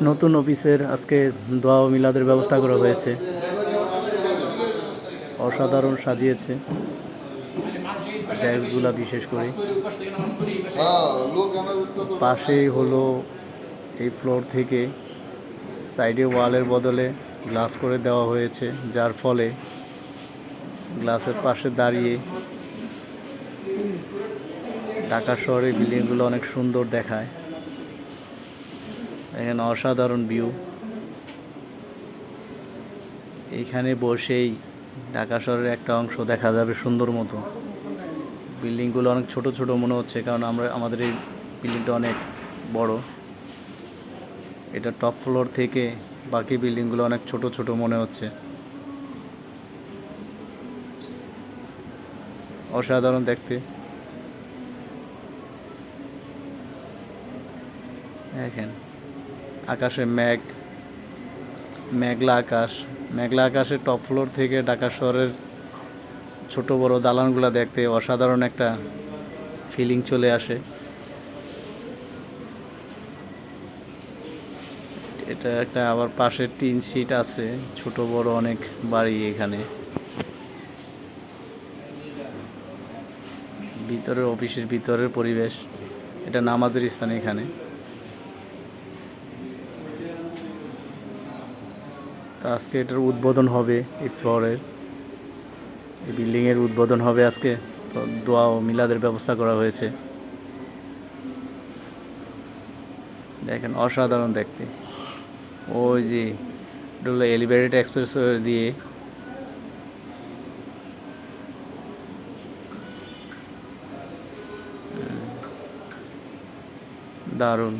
নতুন অফিসের আজকে দোয়া ও মিলাদের ব্যবস্থা করা হয়েছে। অসাধারণ সাজিয়েছে। ড্যাক্সগুলা বিশেষ করে। পাশেই হলো এই ফ্লোর থেকে সাইডে ওয়ালের বদলে গ্লাস করে দেওয়া হয়েছে, যার ফলে গ্লাসের পাশে দাঁড়িয়ে ঢাকা শহরের বিল্ডিংগুলো অনেক সুন্দর দেখায়। এখানে অসাধারণ ভিউ এইখানে বসেই ঢাকা শহরের একটা অংশ দেখা যাবে সুন্দর মতো। বিল্ডিংগুলো অনেক ছোট ছোট মনে হচ্ছে, কারণ আমরা, আমাদের এই বিল্ডিংটা অনেক বড়। এটা টপ ফ্লোর থেকে বাকি বিল্ডিংগুলো অনেক ছোট ছোট মনে হচ্ছে। অসাধারণ দেখতে। দেখেন আকাশে মেঘ, মেঘলা আকাশ। মেঘলা আকাশের টপ ফ্লোর থেকে ঢাকা শহরের ছোট বড় দালানগুলো দেখতে অসাধারণ একটা ফিলিং চলে আসে। এটা একটা আবার পাশে টিন সিট আছে, ছোট বড় অনেক বাড়ি এখানে। ভিতরের অফিসের ভিতরের পরিবেশ, এটা নামাজের স্থান এখানে। আজকে এটার উদ্বোধন হবে এই ফ্লোরের। এই বিল্ডিংয়ের উদ্বোধন হবে আজকে। তো দোয়া ও মিলাদের ব্যবস্থা করা হয়েছে। দেখেন অসাধারণ দেখতে। ওই যে এটা এলিভেটেড এক্সপ্রেস দিয়ে দারুণ।